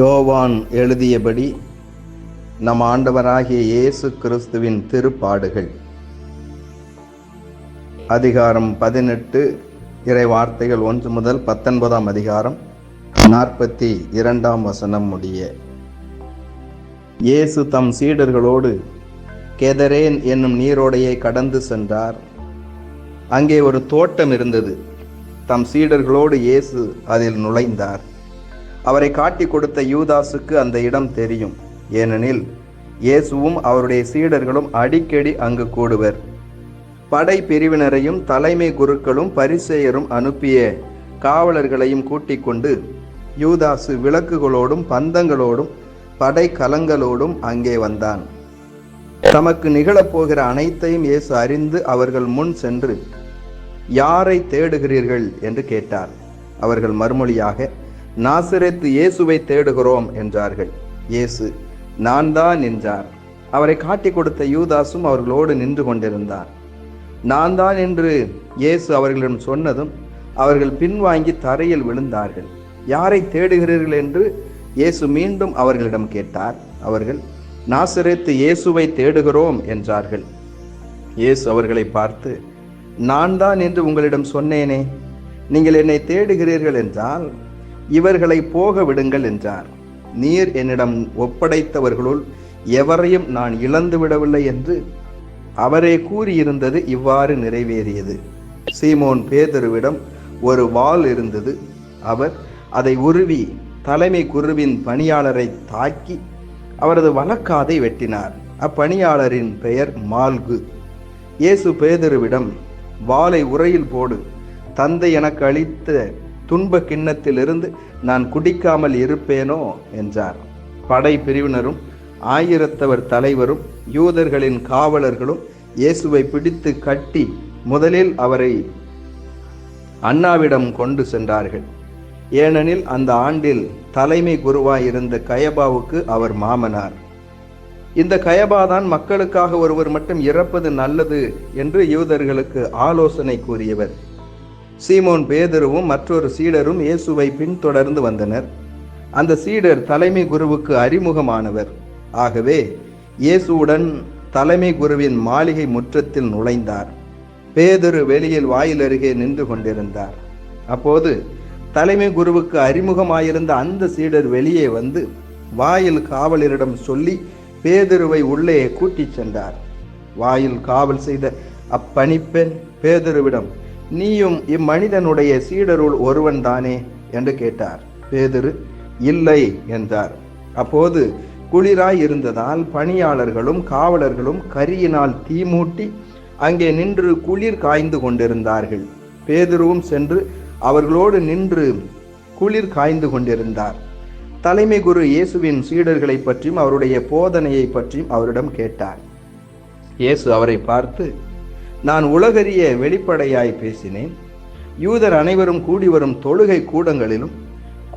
யோவான் எழுதியபடி நம் ஆண்டவராகிய இயேசு கிறிஸ்துவின் திருப்பாடுகள். அதிகாரம் பதினெட்டு இறை வார்த்தைகள் ஒன்று முதல் பத்தொன்பதாம் அதிகாரம் நாற்பத்தி இரண்டாம் வசனம் முடிய. இயேசு தம் சீடர்களோடு கெதரேன் என்னும் நீரோடையை கடந்து சென்றார். அங்கே ஒரு தோட்டம் இருந்தது. தம் சீடர்களோடு இயேசு அதில் நுழைந்தார். அவரை காட்டிக் கொடுத்த யூதாசுக்கு அந்த இடம் தெரியும். ஏனெனில் இயேசுவும் அவருடைய சீடர்களும் அடிக்கடி அங்கு கூடுவர். படை பிரிவினரையும் தலைமை குருக்களும் பரிசேயரும் அனுப்பிய காவலர்களையும் கூட்டிக் கொண்டு யூதாசு விளக்குகளோடும் பந்தங்களோடும் படை கலங்களோடும் அங்கே வந்தான். தமக்கு நிகழப்போகிற அனைத்தையும் இயேசு அறிந்து அவர்கள் முன் சென்று யாரை தேடுகிறீர்கள்? என்று கேட்டார். அவர்கள் மறுமொழியாக நாசிரெத்து இயேசுவை தேடுகிறோம் என்றார்கள். இயேசு நான் தான் என்றார். அவரை காட்டிக் கொடுத்த யூதாசும் அவர்களோடு நின்று கொண்டிருந்தார். நான் தான் என்று இயேசு அவர்களிடம் சொன்னதும் அவர்கள் பின்வாங்கி தரையில் விழுந்தார்கள். யாரை தேடுகிறீர்கள்? என்று இயேசு மீண்டும் அவர்களிடம் கேட்டார். அவர்கள் நாசரேத்து இயேசுவை தேடுகிறோம் என்றார்கள். இயேசு அவர்களை பார்த்து நான் தான் என்று உங்களிடம் சொன்னேனே நீங்கள் என்னை தேடுகிறீர்கள் என்றால் இவர்களை போக விடுங்கள் என்றார். நீர் என்னிடம் ஒப்படைத்தவர்களுள் எவரையும் நான் இழந்து விடவில்லை என்று அவரே கூறியிருந்தது இவ்வாறு நிறைவேறியது. சீமோன் பேதருவிடம் ஒரு வாள் இருந்தது. அவர் அதை உருவி தலைமை குருவின் பணியாளரை தாக்கி அவரது வழக்காதை வெட்டினார். அப்பணியாளரின் பெயர் மால்கு. இயேசு பேதருவிடம் வாளை உரையில் போடு தந்தை எனக்கு அளித்த துன்ப கிண்ணத்திலிருந்து நான் குடிக்காமல் இருப்பேனோ என்றார். படை பிரிவினரும் ஆயிரத்தவர் தலைவரும் யூதர்களின் காவலர்களும் இயேசுவை பிடித்து கட்டி முதலில் அவரை அண்ணாவிடம் கொண்டு சென்றார்கள். ஏனெனில் அந்த ஆண்டில் தலைமை குருவாயிருந்த கயபாவுக்கு அவர் மாமனார். இந்த கயபாதான் மக்களுக்காக ஒருவர் மட்டும் இறப்பது நல்லது என்று யூதர்களுக்கு ஆலோசனை கூறியவர். சீமோன் பேதருவும் மற்றொரு சீடரும் இயேசுவை பின்தொடர்ந்து வந்தனர். அந்த சீடர் தலைமை குருவுக்கு அறிமுகமானவர். ஆகவே இயேசுவுடன் தலைமை குருவின் மாளிகை முற்றத்தில் நுழைந்தார். பேதரு வெளியில் வாயில் அருகே நின்று கொண்டிருந்தார். அப்போது தலைமை குருவுக்கு அறிமுகமாயிருந்த அந்த சீடர் வெளியே வந்து வாயில் காவலரிடம் சொல்லி பேதருவை உள்ளே கூட்டிச் சென்றார். வாயில் காவல் செய்த அப்பணிப்பெண் பேதருவிடம் நீயும் இம்மனிதனுடைய சீடருள் ஒருவன் தானே? என்று கேட்டார். பேதரு இல்லை என்றார். அப்போது குளிராய் இருந்ததால் பணியாளர்களும் காவலர்களும் கரியினால் தீமூட்டி அங்கே நின்று குளிர் காய்ந்து கொண்டிருந்தார்கள். பேதுருவும் சென்று அவர்களோடு நின்று குளிர் காய்ந்து கொண்டிருந்தார். தலைமை குரு இயேசுவின் சீடர்களை பற்றியும் அவருடைய போதனையை பற்றியும் அவரிடம் கேட்டார். இயேசு அவரை பார்த்து நான் உலகறிய வெளிப்படையாய் பேசினேன். யூதர் அனைவரும் கூடி வரும் தொழுகை கூடங்களிலும்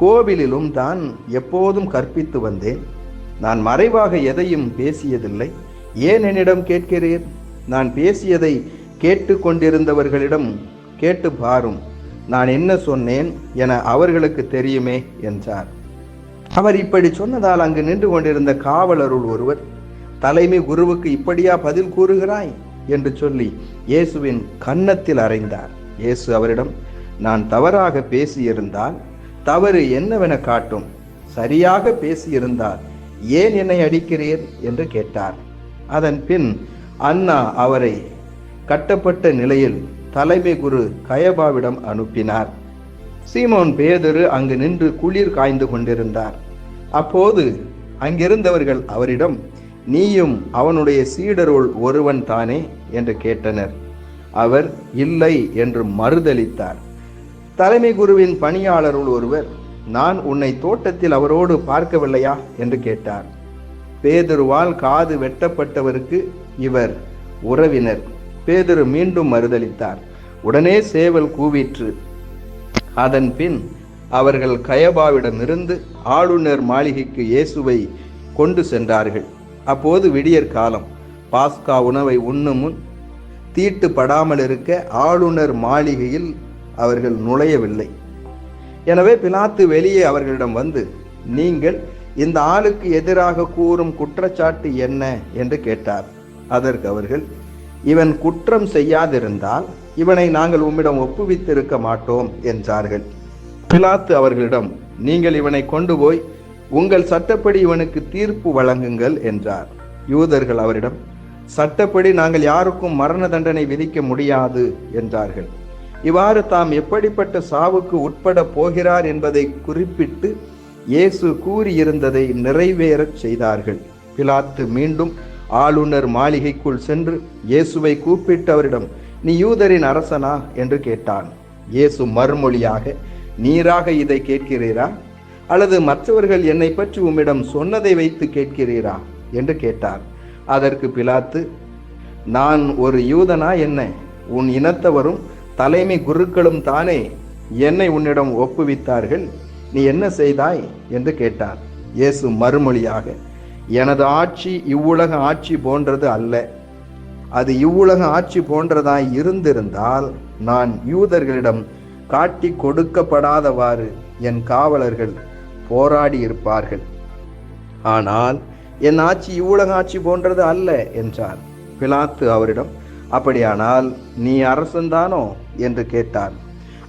கோவிலிலும் தான் எப்போதும் கற்பித்து வந்தேன். நான் மறைவாக எதையும் பேசியதில்லை. ஏன் என்னிடம் கேட்கிறீர்? நான் பேசியதை கேட்டு கொண்டிருந்தவர்களிடம் கேட்டு பாரும். நான் என்ன சொன்னேன் என அவர்களுக்கு தெரியுமே என்றார். அவர் இப்படி சொன்னதால் அங்கு நின்று கொண்டிருந்த காவலருள் ஒருவர் தலைமை குருவுக்கு இப்படியா பதில் கூறுகிறாய்? என்று சொல்லி இயேசுவின் கன்னத்தில் அறைந்தார். இயேசு அவரிடம் நான் தவறாக பேசியிருந்தால் தவறு என்னவென காட்டும்? சரியாக பேசியிருந்தால் ஏன் என்னை அடிக்கிறீர்? என்று கேட்டார். அதன் பின் அண்ணா அவரை கட்டப்பட்ட நிலையில் தலைமை குரு கயபாவிடம் அனுப்பினார். சீமோன் பேதரு அங்கு நின்று குளிர் காய்ந்து கொண்டிருந்தார். அப்போது அங்கிருந்தவர்கள் அவரிடம் நீயும் அவனுடைய சீடருள் ஒருவன் தானே? என்று கேட்டனர். அவர் இல்லை என்று மறுதளித்தார் தலைமை குருவின் பணியாளருள் ஒருவர் நான் உன்னை தோட்டத்தில் அவரோடு பார்க்கவில்லையா? என்று கேட்டார். பேதுருவால் காது வெட்டப்பட்டவருக்கு இவர் உறவினர். பேதுரு மீண்டும் மறுதளித்தார் உடனே சேவல் கூவிற்று. அதன் பின் அவர்கள் கயபாவிடமிருந்து ஆளுநர் மாளிகைக்கு இயேசுவை கொண்டு சென்றார்கள். அப்போது விடியற் காலம். பாஸ்கா உணவை உண்ணும் முன் தீட்டுப்படாமல் இருக்க ஆளுநர் மாளிகையில் அவர்கள் நுழையவில்லை. எனவே பிலாத்து வெளியே அவர்களிடம் வந்து நீங்கள் இந்த ஆளுக்கு எதிராக கூறும் குற்றச்சாட்டு என்ன? என்று கேட்டார். அதற்கு அவர்கள் இவன் குற்றம் செய்யாதிருந்தால் இவனை நாங்கள் உம்மிடம் ஒப்புவித்திருக்க மாட்டோம் என்றார்கள். பிலாத்து அவர்களிடம் நீங்கள் இவனை கொண்டு போய் உங்கள் சட்டப்படி இவனுக்கு தீர்ப்பு வழங்குங்கள் என்றார். யூதர்கள் அவரிடம் சட்டப்படி நாங்கள் யாருக்கும் மரண தண்டனை விதிக்க முடியாது என்றார்கள். இவ்வாறு தாம் எப்படிப்பட்ட சாவுக்கு உட்பட போகிறார் என்பதை குறிப்பிட்டு இயேசு கூறியிருந்ததை நிறைவேறச் செய்தார்கள். பிலாத்து மீண்டும் ஆளுநர் மாளிகைக்குள் சென்று இயேசுவை கூப்பிட்டு அவரிடம் நீ யூதரின் அரசனா? என்று கேட்டான். இயேசு மறுமொழியாக நீராக இதை கேட்கிறீரா? அல்லது மற்றவர்கள் என்னை பற்றி உம்மிடம் சொன்னதை வைத்து கேட்கிறீரா? என்று கேட்டார். அதற்கு பிலாத்து நான் ஒரு யூதனா என்ன? உன் இனத்தவரும் தலைமை குருக்களும் தானே? என்னை உன்னிடம் ஒப்புவித்தார்கள். நீ என்ன செய்தாய்? என்று கேட்டார். இயேசு மறுமொழியாக எனது ஆட்சி இவ்வுலக ஆட்சி போன்றது அல்ல. அது இவ்வுலக ஆட்சி போன்றதாய் இருந்திருந்தால் நான் யூதர்களிடம் காட்டி கொடுக்கப்படாதவாறு என் காவலர்கள் போராடி இருப்பார்கள் ஆனால் என் ஆட்சி இவ்வுலக ஆட்சி போன்றது அல்ல என்றார். பிலாத்து அவரிடம் அப்படியானால் நீ அரசன்தானோ என்று கேட்டார்.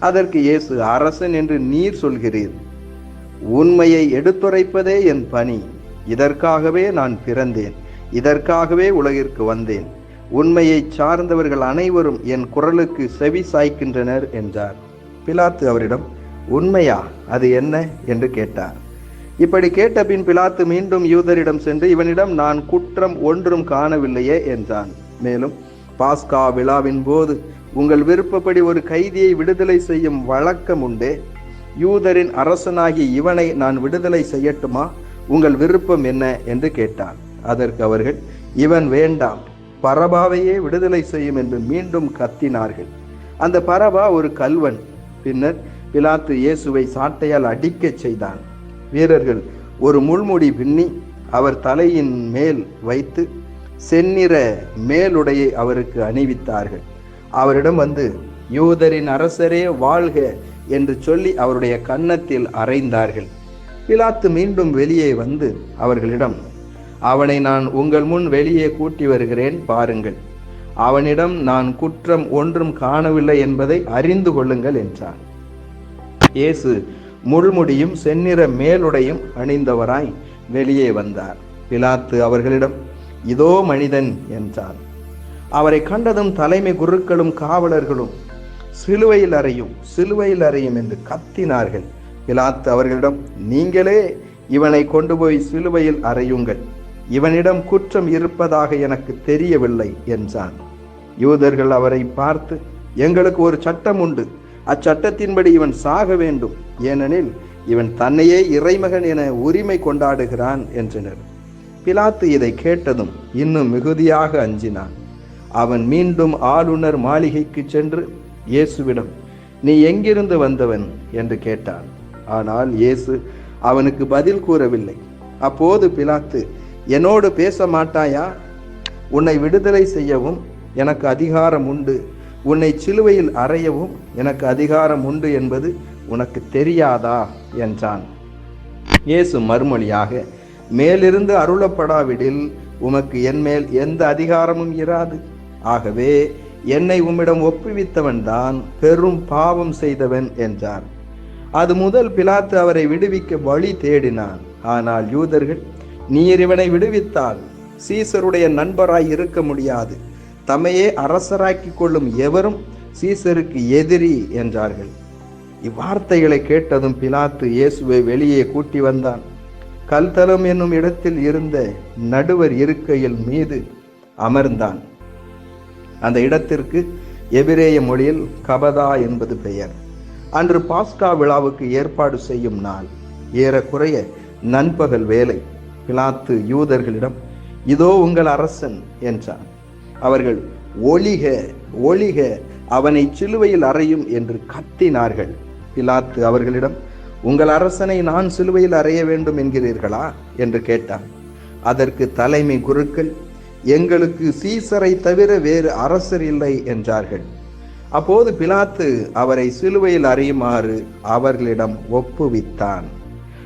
அதற்கு இயேசு அரசன் என்று நீர் சொல்கிறீர். உண்மையை எடுத்துரைப்பதே என் பணி. இதற்காகவே நான் பிறந்தேன். இதற்காகவே உலகிற்கு வந்தேன். உண்மையை சார்ந்தவர்கள் அனைவரும் என் குரலுக்கு செவி சாய்க்கின்றனர் என்றார். பிலாத்து அவரிடம் உண்மையா? அது என்ன என்று கேட்டார். இப்படி கேட்ட பின் பிலாத்து மீண்டும் யூதரிடம் சென்று இவனிடம் நான் குற்றம் ஒன்றும் காணவில்லையே என்றான். மேலும் பாஸ்கா விழாவின் போது உங்கள் விருப்பப்படி ஒரு கைதியை விடுதலை செய்யும் வழக்கம் உண்டே. யூதரின் அரசனாகி இவனை நான் விடுதலை செய்யட்டுமா? உங்கள் விருப்பம் என்ன? என்று கேட்டான் அதற்கு அவர்கள் இவன் வேண்டாம். பரபாவையே விடுதலை செய்யும் என்று மீண்டும் கத்தினார்கள். அந்த பரபா ஒரு கல்வன். பின்னர் பிலாத்து இயேசுவை சாட்டையால் அடிக்கச் செய்தான். வீரர்கள் ஒரு முள்முடி பின்னி அவர் தலையின் மேல் வைத்து செந்நிற மேலுடையை அவருக்கு அணிவித்தார்கள். அவரிடம் வந்து யூதரின் அரசரே வாழ்க என்று சொல்லி அவருடைய கன்னத்தில் அறைந்தார்கள். பிலாத்து மீண்டும் வெளியே வந்து அவர்களிடம் அவனை நான் உங்கள் முன் வெளியே கூட்டி வருகிறேன் பாருங்கள். அவனிடம் நான் குற்றம் ஒன்றும் காணவில்லை என்பதை அறிந்து கொள்ளுங்கள் என்றான். இயேசு முள்முடியும் செந்நிற மேலுடையும் அணிந்தவராய் வெளியே வந்தார். பிலாத்து அவர்களிடம் இதோ மனிதன் என்றார் அவரை கண்டதும் தலைமை குருக்களும் காவலர்களும் சிலுவையில் அறையும் சிலுவையில் அறையும் என்று கத்தினார்கள். பிலாத்து அவர்களிடம் நீங்களே இவனை கொண்டு போய் சிலுவையில் அறையுங்கள். இவனிடம் குற்றம் இருப்பதாக எனக்கு தெரியவில்லை என்றான். யூதர்கள் அவரை பார்த்து எங்களுக்கு ஒரு சட்டம் உண்டு. அச்சட்டத்தின்படி இவன் சாக வேண்டும். ஏனெனில் இவன் தன்னையே இறைமகன் என உரிமை கொண்டாடுகிறான் என்றனர். பிலாத்து இதை கேட்டதும் இன்னும் மிகுதியாக அஞ்சினான். அவன் மீண்டும் ஆளுநர் மாளிகைக்கு சென்று இயேசுவிடம் நீ எங்கிருந்து வந்தவன்? என்று கேட்டான். ஆனால் இயேசு அவனுக்கு பதில் கூறவில்லை. அப்போது பிலாத்து என்னோடு பேச மாட்டாயா? உன்னை விடுதலை செய்யவும் எனக்கு அதிகாரம் உண்டு. உன்னை சிலுவையில் அறையவும் எனக்கு அதிகாரம் உண்டு என்பது உனக்கு தெரியாதா? என்றான். இயேசு மறுமொழியாக மேலிருந்து அருளப்படாவிடில் உமக்கு என்மேல் எந்த அதிகாரமும் இராது. ஆகவே என்னை உம்மிடம் ஒப்புவித்தவன் தான் பெரும் பாவம் செய்தவன் என்றார். அது முதல் பிலாத்து அவரை விடுவிக்க வழி தேடினான். ஆனால் யூதர்கள் நீர் இவனை விடுவித்தால் சீசருடைய நண்பராய் இருக்க முடியாது. தம்மையே அரசராக்கி கொள்ளும் எவரும் சீசருக்கு எதிரி என்றார்கள். இவ்வார்த்தைகளை கேட்டதும் பிலாத்து இயேசுவை வெளியே கூட்டி வந்தான். கல்தலம் என்னும் இடத்தில் இருந்த நடுவர் இருக்கையில் மீது அமர்ந்தான். அந்த இடத்திற்கு எபிரேய மொழியில் கபதா என்பது பெயர். அன்று பாஸ்கா விழாவுக்கு ஏற்பாடு செய்யும் நாள். ஏறக்குறைய நண்பகல் வேலை பிலாத்து யூதர்களிடம் இதோ உங்கள் அரசன் என்றான். அவர்கள் ஒளிக ஒளிக அவனை சிலுவையில் அறையும் என்று கத்தினார்கள். பிலாத்து அவர்களிடம் உங்கள் அரசனை நான் சிலுவையில் அறைய வேண்டும் என்கிறீர்களா? என்று கேட்டான். அதற்கு தலைமை குருக்கள் எங்களுக்கு சீசரை தவிர வேறு அரசர் இல்லை என்றார்கள். அப்போது பிலாத்து அவரை சிலுவையில் அறியுமாறு அவர்களிடம் ஒப்புவித்தான்.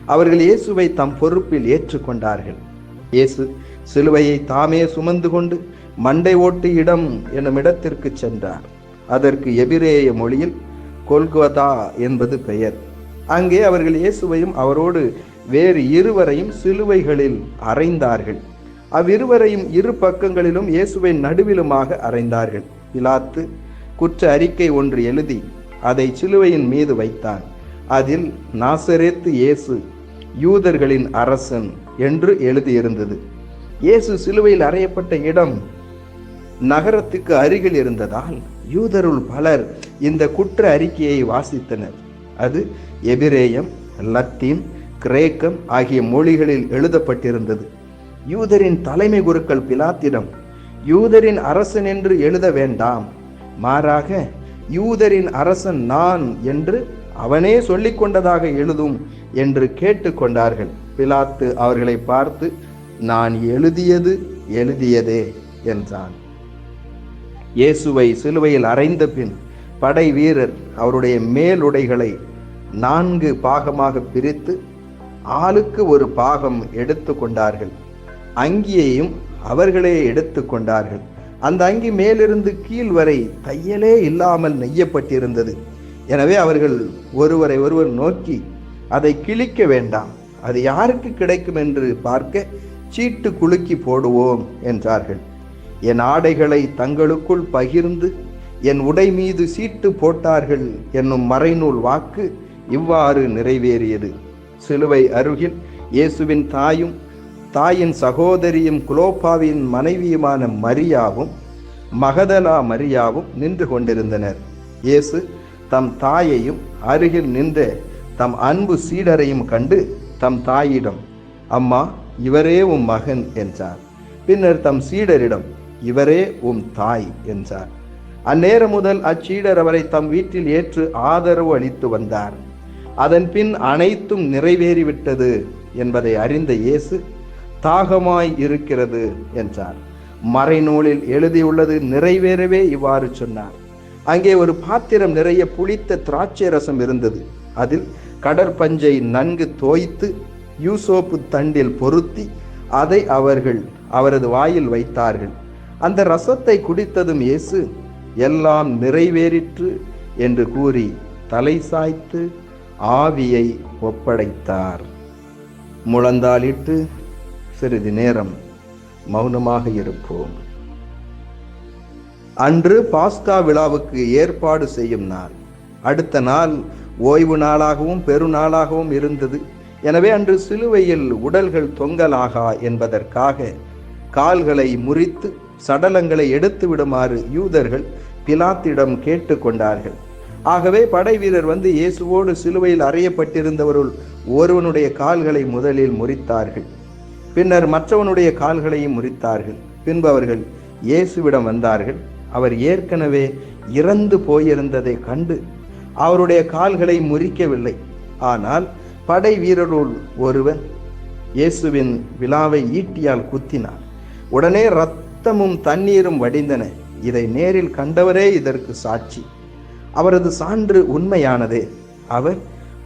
அவர்கள் இயேசுவை தம் பொறுப்பில் ஏற்றுக்கொண்டார்கள். இயேசு சிலுவையை தாமே சுமந்து கொண்டு மண்டை ஓட்டு இடம் என்னும் இடத்திற்கு சென்றார். அதற்கு எபிரேய மொழியில் கொல்குவதா என்பது பெயர். அங்கே அவர்கள் இயேசுவையும் அவரோடு வேறு இருவரையும் சிலுவைகளில் அறைந்தார்கள். அவ்விருவரையும் இரு பக்கங்களிலும் இயேசுவை நடுவிலுமாக அறைந்தார்கள். பிலாத்து குற்ற அறிக்கை ஒன்று எழுதி அதை சிலுவையின் மீது வைத்தான். அதில் நாசரேத்து இயேசு யூதர்களின் அரசன் என்று எழுதியிருந்தது. இயேசு சிலுவையில் அறையப்பட்ட இடம் நகரத்துக்கு அருகில் இருந்ததால் யூதருள் பலர் இந்த குற்ற அறிக்கையை வாசித்தனர். அது எபிரேயம் லத்தீன் கிரேக்கம் ஆகிய மொழிகளில் எழுதப்பட்டிருந்தது. யூதரின் தலைமை குருக்கள் பிலாத்திடம் யூதரின் அரசன் என்று எழுத வேண்டாம். மாறாக யூதரின் அரசன் நான் என்று அவனே சொல்லிக்கொண்டதாக எழுதும் என்று கேட்டுக்கொண்டார்கள் பிலாத்து அவர்களை பார்த்து நான் எழுதியது எழுதியதே என்றான். இயேசுவை சிலுவையில் அறைந்த பின் படை வீரர் அவருடைய மேலுடைகளை நான்கு பாகமாக பிரித்து ஆளுக்கு ஒரு பாகம் எடுத்து கொண்டார்கள். அங்கியையும் அவர்களே எடுத்து கொண்டார்கள். அந்த அங்கி மேலிருந்து கீழ் வரை தையலே இல்லாமல் நெய்யப்பட்டிருந்தது. எனவே அவர்கள் ஒருவரை ஒருவர் நோக்கி அதை கிழிக்க வேண்டாம். அது யாருக்கு கிடைக்கும்? என்று பார்க்க சீட்டு குலுக்கி போடுவோம் என்றார்கள். என் ஆடைகளை தங்களுக்குள் பகிர்ந்து என் உடை மீது சீட்டு போட்டார்கள் என்னும் மறைநூல் வாக்கு இவ்வாறு நிறைவேறியது. சிலுவை அருகில் இயேசுவின் தாயும் தாயின் சகோதரியும் குலோப்பாவின் மனைவியுமான மரியாவும் மகதலா மரியாவும் நின்று கொண்டிருந்தனர். இயேசு தம் தாயையும் அருகில் நின்ற தம் அன்பு சீடரையும் கண்டு தம் தாயிடம் அம்மா இவரே உம் மகன் என்றார். பின்னர் தம் சீடரிடம் இவரே உம் தாய் என்றார். அந்நேரம் முதல் அச்சீடர் அவரை தம் வீட்டில் ஏற்று ஆதரவு அளித்து வந்தார். அதன் பின் அனைத்தும் நிறைவேறிவிட்டது என்பதை அறிந்த இயேசு தாகமாய் இருக்கிறது என்றார். மறைநூலில் எழுதியுள்ளது நிறைவேறவே இவ்வாறு சொன்னார். அங்கே ஒரு பாத்திரம் நிறைய புளித்த திராட்சை ரசம் இருந்தது. அதில் கடற்பஞ்சை நன்கு தோய்த்து யூசோப்பு தண்டில் பொருத்தி அதை அவர்கள் அவரது வாயில் வைத்தார்கள். அந்த ரசத்தை குடித்ததும் இயேசு எல்லாம் நிறைவேறிற்று என்று கூறி தலை சாய்த்து ஆவியை ஒப்படைத்தார். முழந்தாளிட்டு சிறிது நேரம் மௌனமாக இருப்போம். அன்று பாஸ்கா விழாவுக்கு ஏற்பாடு செய்யும் நாள். அடுத்த நாள் ஓய்வு நாளாகவும் பெருநாளாகவும் இருந்தது. எனவே அன்று சிலுவையில் உடல்கள் தொங்கலாகா என்பதற்காக கால்களை முறித்து சடலங்களை எடுத்து விடுமாறு யூதர்கள் பிலாத்திடம் கேட்டுக்கொண்டார்கள். ஆகவே படை வீரர் வந்து இயேசுவோடு சிலுவையில் அறையப்பட்டிருந்தவருள் ஒருவனுடைய கால்களை முதலில் முறித்தார்கள். பின்னர் மற்றவனுடைய கால்களையும் முறித்தார்கள். பின்பு அவர்கள் இயேசுவிடம் வந்தார்கள். அவர் ஏற்கனவே இறந்து போயிருந்ததை கண்டு அவருடைய கால்களை முறிக்கவில்லை. ஆனால் படை வீரருள் ஒருவன் இயேசுவின் விழாவை ஈட்டியால் குத்தினார் உடனே இரத்தமும் தண்ணீரும் வடிந்தன. இதை நேரில் கண்டவரே இதற்கு சாட்சி. அவரது சான்று உண்மையானதே. அவர்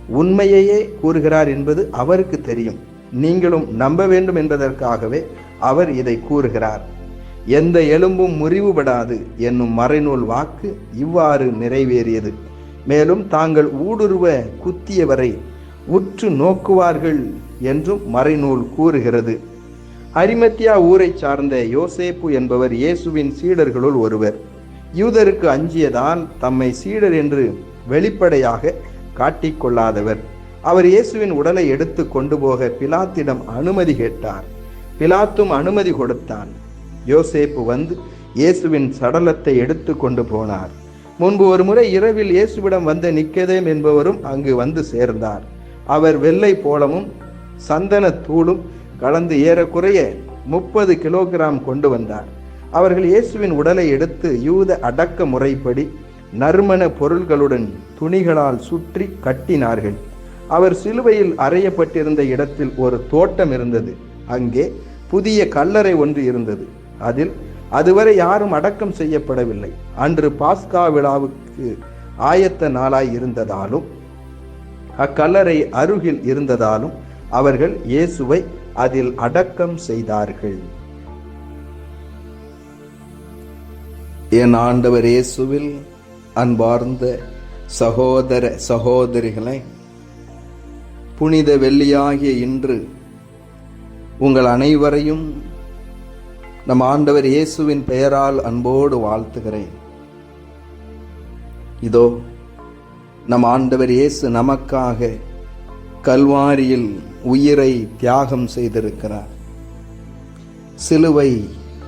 உண்மையையே கூறுகிறார் என்பது அவருக்கு தெரியும். நீங்களும் நம்ப வேண்டும் என்பதற்காகவே அவர் இதை கூறுகிறார். எந்த எலும்பும் முறிவுபடாது என்னும் மறைநூல் வாக்கு இவ்வாறு நிறைவேறியது. மேலும் தாங்கள் ஊடுருவ குத்தியவரை உற்று நோக்குவார்கள் என்றும் மறைநூல் கூறுகிறது. அரிமத்தியா ஊரை சார்ந்த யோசேப்பு என்பவர் இயேசுவின் சீடர்களுள் ஒருவர். யூதருக்கு அஞ்சியதால் தம்மை சீடர் என்று வெளிப்படையாக காட்டிக்கொள்ளாதவர் அவர் இயேசுவின் உடலை எடுத்து கொண்டு போக பிலாத்திடம் அனுமதி கேட்டார். பிலாத்தும் அனுமதி கொடுத்தான். யோசேப்பு வந்து இயேசுவின் சடலத்தை எடுத்து கொண்டு போனார். முன்பு ஒரு முறை இரவில் இயேசுவிடம் வந்த நிக்கதேம் என்பவரும் அங்கு வந்து சேர்ந்தார். அவர் வெள்ளை போலமும் சந்தன தூளும் கலந்து ஏறக்குறைய முப்பது கிலோகிராம் கொண்டு வந்தார். அவர்கள் இயேசுவின் உடலை எடுத்து யூத அடக்க முறைப்படி நறுமண பொருள்களுடன் துணிகளால் சுற்றி கட்டினார்கள். அவர் சிலுவையில் அறையப்பட்டிருந்த இடத்தில் ஒரு தோட்டம் இருந்தது. அங்கே புதிய கல்லறை ஒன்று இருந்தது. அதில் அதுவரை யாரும் அடக்கம் செய்யப்படவில்லை. அன்று பாஸ்கா விழாவுக்கு ஆயத்த நாளாய் இருந்ததாலும் அக்கல்லறை அருகில் இருந்ததாலும் அவர்கள் இயேசுவை அதில் அடக்கம் செய்தார்கள். என் ஆண்டவர் இயேசுவில் அன்பார்ந்த சகோதர சகோதரிகளை புனித வெள்ளியாகிய இன்று உங்கள் அனைவரையும் நம் ஆண்டவர் இயேசுவின் பெயரால் அன்போடு வாழ்த்துகிறேன். இதோ நம் ஆண்டவர் இயேசு நமக்காக கல்வாரியில் உயிரை தியாகம் செய்திருக்கிறார். சிலுவை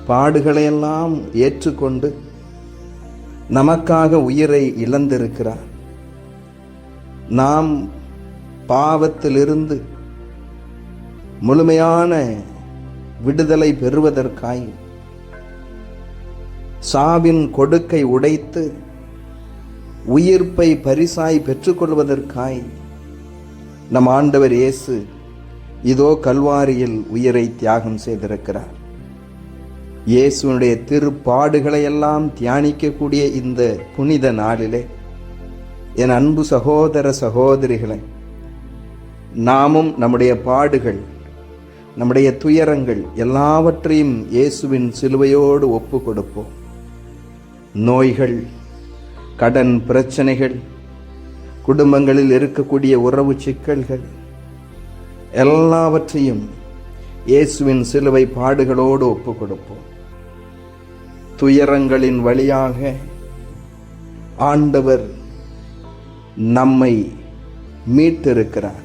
பாடுகளையெல்லாம் ஏற்றுக்கொண்டு நமக்காக உயிரை இழந்திருக்கிறார். நாம் பாவத்திலிருந்து முழுமையான விடுதலை பெறுவதற்காய் சாவின் கொடுக்கை உடைத்து உயிர்ப்பை பரிசாய் பெற்றுக்கொள்வதற்காய் நம் ஆண்டவர் இயேசு இதோ கல்வாரியில் உயிரை தியாகம் செய்திருக்கிறார். இயேசுனுடைய திருப்பாடுகளை எல்லாம் தியானிக்கக்கூடிய இந்த புனித நாளிலே என் அன்பு சகோதர சகோதரிகளை நாமும் நம்முடைய பாடுகள் நம்முடைய துயரங்கள் எல்லாவற்றையும் இயேசுவின் சிலுவையோடு ஒப்பு கொடுப்போம் நோய்கள் கடன் பிரச்சனைகள் குடும்பங்களில் இருக்கக்கூடிய உறவு சிக்கல்கள் எல்லாவற்றையும் இயேசுவின் சிலுவை பாடுகளோடு ஒப்பு கொடுப்போம் துயரங்களின் வழியாக ஆண்டவர் நம்மை மீட்டிருக்கிறார்.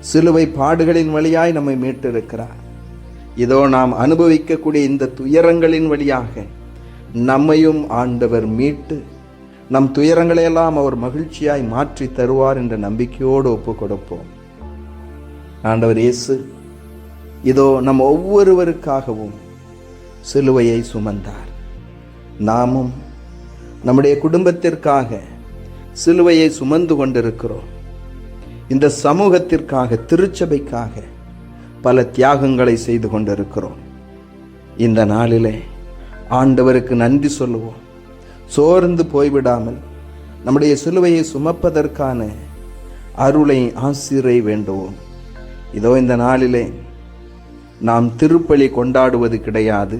சிலுவை பாடுகளின் வழியாய் நம்மை மீட்டிருக்கிறார். இதோ நாம் அனுபவிக்கக்கூடிய இந்த துயரங்களின் வழியாக நம்மையும் ஆண்டவர் மீட்டு நம் துயரங்களையெல்லாம் அவர் மகிழ்ச்சியாய் மாற்றி தருவார் என்ற நம்பிக்கையோடு ஒப்பு கொடுப்போம் ஆண்டவர் இயேசு இதோ நம் ஒவ்வொருவருக்காகவும் சிலுவையை சுமந்தார். நாமும் நம்முடைய குடும்பத்திற்காக சிலுவையை சுமந்து கொண்டிருக்கிறோம். இந்த சமூகத்திற்காக திருச்சபைக்காக பல தியாகங்களை செய்து கொண்டிருக்கிறோம். இந்த நாளிலே ஆண்டவருக்கு நன்றி சொல்லுவோம். சோர்ந்து போய்விடாமல் நம்முடைய சிலுவையை சுமப்பதற்கான அருளை ஆசிரை வேண்டுவோம். இதோ இந்த நாளிலே நாம் திருப்பலி கொண்டாடுவது கிடையாது.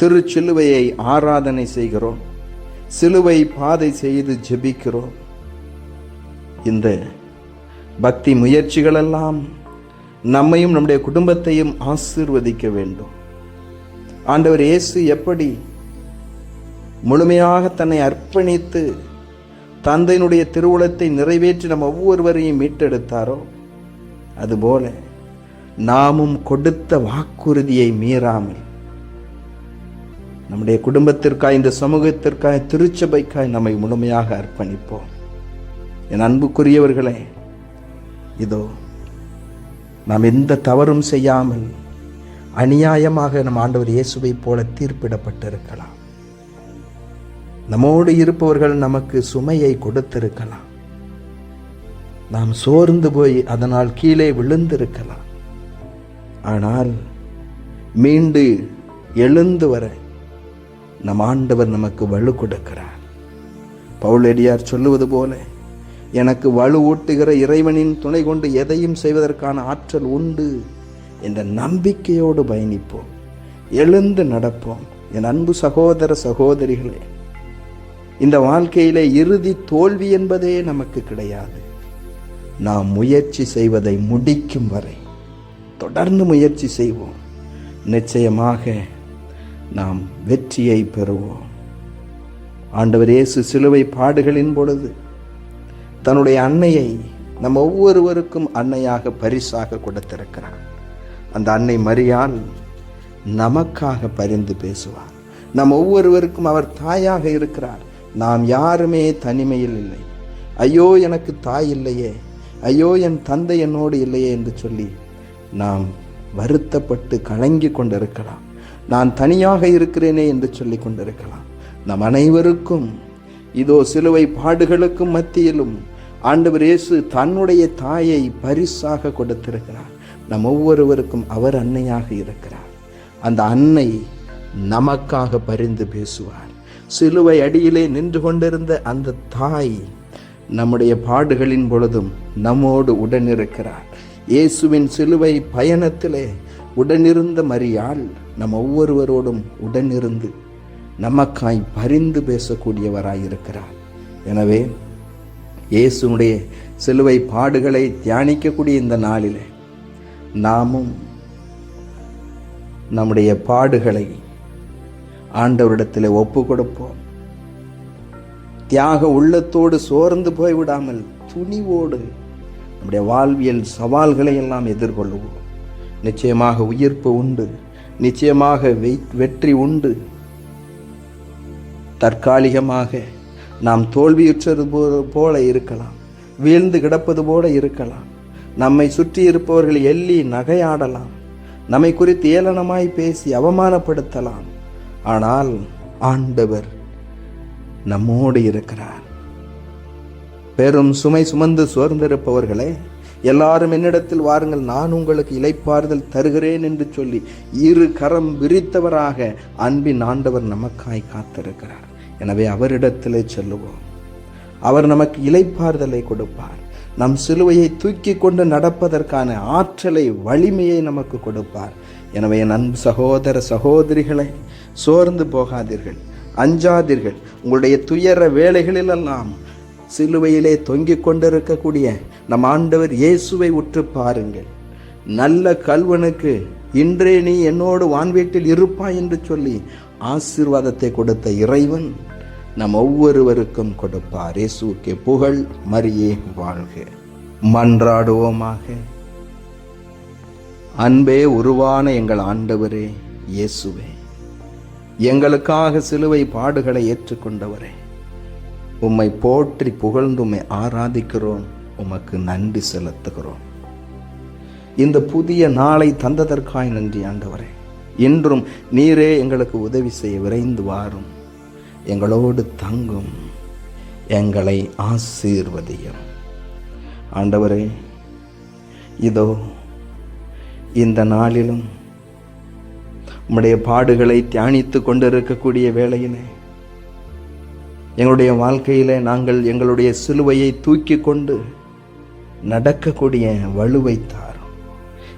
திருச்சிலுவையை ஆராதனை செய்கிறோம். சிலுவை பாதை செய்து ஜெபிக்கிறோம். இந்த பக்தி முயற்சிகளெல்லாம் நம்மையும் நம்முடைய குடும்பத்தையும் ஆசீர்வதிக்க வேண்டும். ஆண்டவர் இயேசு எப்படி முழுமையாக தன்னை அர்ப்பணித்து தந்தையினுடைய திருவுளத்தை நிறைவேற்றி நம்ம ஒவ்வொருவரையும் மீட்டெடுத்தாரோ அதுபோல நாமும் கொடுத்த வாக்குறுதியை மீறாமல் நம்முடைய குடும்பத்திற்காய் இந்த சமூகத்திற்காய் திருச்சபைக்காய் நம்மை முழுமையாக அர்ப்பணிப்போம். என் அன்புக்குரியவர்களே இதோ நாம் எந்த தவறும் செய்யாமல் அநியாயமாக நம் ஆண்டவர் இயேசுவைப் போல தீர்ப்பிடப்பட்டிருக்கலாம். நம்மோடு இருப்பவர்கள் நமக்கு சுமையை கொடுத்திருக்கலாம். நாம் சோர்ந்து போய் அதனால் கீழே விழுந்திருக்கலாம். ஆனால் மீண்டு எழுந்து வர நம் ஆண்டவர் நமக்கு வலு கொடுக்கிறார். பவுலடியார் சொல்லுவது போல எனக்கு வலு ஊட்டுகிற இறைவனின் துணை கொண்டு எதையும் செய்வதற்கான ஆற்றல் உண்டு என்ற நம்பிக்கையோடு பயணிப்போம். எழுந்து நடப்போம். என் அன்பு சகோதர சகோதரிகளே இந்த வாழ்க்கையிலே இறுதி தோல்வி என்பதே நமக்கு கிடையாது. நாம் முயற்சி செய்வதை முடிக்கும் வரை தொடர்ந்து முயற்சி செய்வோம். நிச்சயமாக நாம் வெற்றியை பெறுவோம். ஆண்டவர் இயேசு சிலுவை பாடுகளின் பொழுது தன்னுடைய அன்னையை நம் ஒவ்வொருவருக்கும் அன்னையாக பரிசாக கொடுத்திருக்கிறார். அந்த அன்னை மரியாள் நமக்காக பரிந்து பேசுவார். நம் ஒவ்வொருவருக்கும் அவர் தாயாக இருக்கிறார். நாம் யாருமே தனிமையில் இல்லை. ஐயோ எனக்கு தாய் இல்லையே. ஐயோ என் தந்தை என்னோடு இல்லையே என்று சொல்லி நாம் வருத்தப்பட்டு கலங்கி கொண்டிருக்கலாம். நான் தனியாக இருக்கிறேனே என்று சொல்லி கொண்டிருக்கலாம். நம் அனைவருக்கும் இதோ சிலுவை பாடுகளுக்கும் மத்தியிலும் ஆண்டவர் இயேசு தன்னுடைய தாயை பரிசாக கொடுத்திருக்கிறார். நம் ஒவ்வொருவருக்கும் அவர் அன்னையாக இருக்கிறார். அந்த அன்னை நமக்காக பரிந்து பேசுவார். சிலுவை அடியிலே நின்று கொண்டிருந்த அந்த தாய் நம்முடைய பாடுகளின் பொழுதும் நம்மோடு உடனிருக்கிறார். இயேசுவின் சிலுவை பயணத்திலே உடனிருந்த மரியாள் நம் ஒவ்வொருவரோடும் உடனிருந்து நமக்காய் பரிந்து பேசக்கூடியவராயிருக்கிறார். எனவே இயேசுனுடைய சிலுவை பாடுகளை தியானிக்கக்கூடிய இந்த நாளிலே நாமும் நம்முடைய பாடுகளை ஆண்டவரிடத்தில் ஒப்பு கொடுப்போம் தியாக உள்ளத்தோடு சோர்ந்து போய்விடாமல் துணிவோடு நம்முடைய வாழ்வியல் சவால்களை எல்லாம் எதிர்கொள்ளுவோம். நிச்சயமாக உயிர்ப்பு உண்டு. நிச்சயமாக வெற்றி உண்டு. தற்காலிகமாக நாம் தோல்வியுற்றது போல இருக்கலாம். வீழ்ந்து கிடப்பது போல இருக்கலாம். நம்மை சுற்றி இருப்பவர்கள் எள்ளி நகையாடலாம். நம்மை குறித்து ஏளனமாய் பேசி அவமானப்படுத்தலாம். ஆனால் ஆண்டவர் நம்மோடு இருக்கிறார். பெரும் சுமை சுமந்து சோர்ந்திருப்பவர்களே எல்லாரும் என்னிடத்தில் வாருங்கள் நான் உங்களுக்கு இலைப்பாறுதல் தருகிறேன் என்று சொல்லி இரு கரம் விரித்தவராக அன்பின் ஆண்டவர் நமக்காய் காத்திருக்கிறார். எனவே அவரிடத்திலே செல்லுவோம். அவர் நமக்கு இலைப்பாறுதலை கொடுப்பார். நம் சிலுவையை தூக்கி கொண்டு நடப்பதற்கான ஆற்றலை வலிமையை நமக்கு கொடுப்பார். எனவே என் அன்பு சகோதர சகோதரிகளை சோர்ந்து போகாதீர்கள். அஞ்சாதீர்கள். உங்களுடைய துயர வேலைகளிலெல்லாம் சிலுவையிலே தொங்கிக் கொண்டிருக்கக்கூடிய நம் ஆண்டவர் இயேசுவை உற்று பாருங்கள். நல்ல கல்வனுக்கு இன்றே நீ என்னோடு வான்வீட்டில் இருப்பாய் என்று சொல்லி ஆசீர்வாதத்தை கொடுத்த இறைவன் நம் ஒவ்வொருவருக்கும் கொடுப்பார். இயேசுவுக்கு புகழ் மரியே வாழ்க. மன்றாடுவோமாக. அன்பே உருவான எங்கள் ஆண்டவரே இயேசுவே. எங்களுக்காக சிலுவை பாடுகளை ஏற்றுக்கொண்டவரே. உம்மை போற்றி புகழ்ந்து உம்மை ஆராதிக்கிறோம் உமக்கு நன்றி செலுத்துகிறோம். இந்த புதிய நாளை தந்ததற்காய் நன்றி ஆண்டவரே. இன்றும் நீரே எங்களுக்கு உதவி செய்ய விரைந்து வாரும். எங்களோடு தங்கும் எங்களை ஆசீர்வதியும். ஆண்டவரே இதோ இந்த நாளிலும் உம்முடைய பாடுகளை தியானித்து கொண்டிருக்கக்கூடிய வேளையிலே எங்களுடைய வாழ்க்கையில் நாங்கள் எங்களுடைய சிலுவையை தூக்கி கொண்டு நடக்கக்கூடிய வலுவை தாரும்.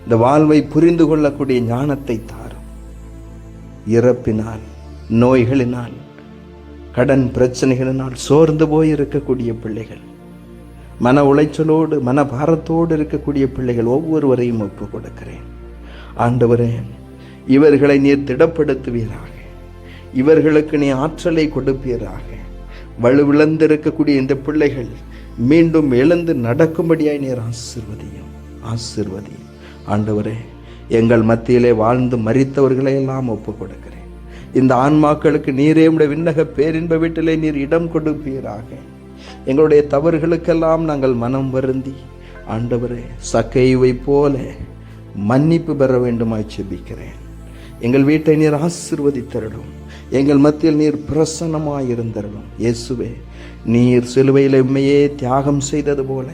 இந்த வாழ்வை புரிந்து கொள்ளக்கூடிய ஞானத்தை தாரும். இறப்பினால் நோய்களினால் கடன் பிரச்சனைகளினால் சோர்ந்து போய் இருக்கக்கூடிய பிள்ளைகள் மன உளைச்சலோடு மன பாரத்தோடு இருக்கக்கூடிய பிள்ளைகள் ஒவ்வொருவரையும் ஒப்பு கொடுக்கிறேன். ஆண்டவரேன் இவர்களை நீர் திடப்படுத்துவீராக. இவர்களுக்கு நீ ஆற்றலை கொடுப்பீராக. வலுவிழந்திருக்கக்கூடிய இந்த பிள்ளைகள் மீண்டும் எழுந்து நடக்கும்படியாய் நீர் ஆசிர்வதியும் ஆசிர்வதியும். ஆண்டவரே எங்கள் மத்தியிலே வாழ்ந்து மறித்தவர்களை எல்லாம் ஒப்பு கொடுக்கிறேன் இந்த ஆன்மாக்களுக்கு நீரே உடைய விண்ணக பேரின்ப வீட்டிலே நீர் இடம் கொடுப்பீராக. எங்களுடைய தவறுகளுக்கெல்லாம் நாங்கள் மனம் வருந்தி ஆண்டவரே சக்கைவை போல மன்னிப்பு பெற வேண்டுமாய் செபிக்கிறேன். எங்கள் வீட்டை நீர் ஆசிர்வதித்தரடும் எங்கள் மத்தியில் நீர் பிரசன்னமாயிருந்தரிடும் இயேசுவே நீர் சிலுவையில் உண்மையே தியாகம் செய்தது போல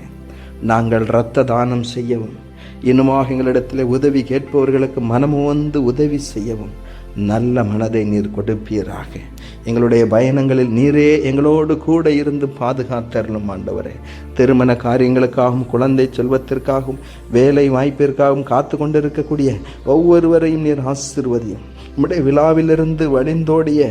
நாங்கள் இரத்த தானம் செய்யவும் இன்னுமாக எங்களிடத்தில் உதவி கேட்பவர்களுக்கு மனமு வந்து உதவி செய்யவும் நல்ல மனதை நீர் கொடுப்பீராக. எங்களுடைய பயணங்களில் நீரே எங்களோடு கூட இருந்து பாதுகாத்தரலும் ஆண்டவரே. திருமண காரியங்களுக்காகவும் குழந்தை செல்வத்திற்காகவும் வேலை வாய்ப்பிற்காகவும் காத்து கொண்டிருக்கக்கூடிய ஒவ்வொருவரையும் நீர் ஆசிர்வதியும். நம்முடைய விழாவிலிருந்து வடிந்தோடிய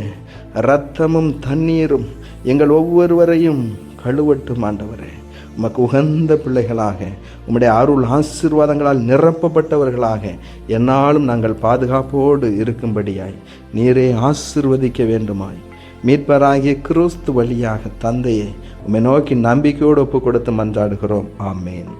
இரத்தமும் தண்ணீரும் எங்கள் ஒவ்வொருவரையும் கழுவட்டும் ஆண்டவரே. உமக்கு உகந்த பிள்ளைகளாக உம்முடைய அருள் ஆசீர்வாதங்களால் நிரப்பப்பட்டவர்களாக என்னாலும் நாங்கள் பாதுகாப்போடு இருக்கும்படியாய் நீரே ஆசிர்வதிக்க வேண்டுமாய். மீட்பராகிய கிறிஸ்து வழியாக தந்தையை உம்மை நோக்கி நம்பிக்கையோடு ஒப்பு கொடுத்து மன்றாடுகிறோம். ஆமேன்.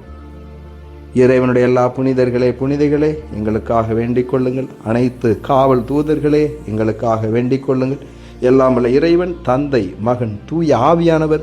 இறைவனுடைய எல்லா புனிதர்களே புனிதைகளே எங்களுக்காக வேண்டிக் கொள்ளுங்கள். அனைத்து காவல் தூதர்களே எங்களுக்காக வேண்டிக் கொள்ளுங்கள். எல்லாம் வல்ல இறைவன் தந்தை மகன் தூய ஆவியானவர்